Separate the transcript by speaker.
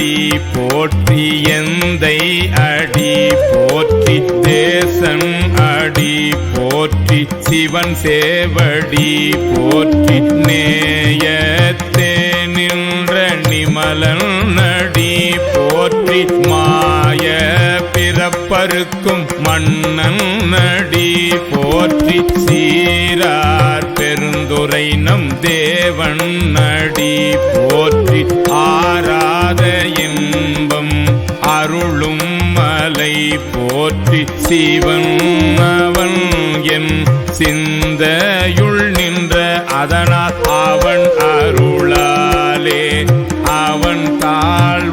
Speaker 1: அடி போற்றி எந்தை அடி போற்றி தேசம் அடி போற்றி சிவன் சேவடி போற்றி நேயத்தே நின்ற நிமலன் நடி போற்றி மாய பிறப்பருக்கும் மன்னன் நடி போற்றி சீரார் பெருந்துரை நம் தேவன் நடி போற்றி போற்றி சீவன் அவன் என் சிந்தையுள் நின்ற அதனால் அவன்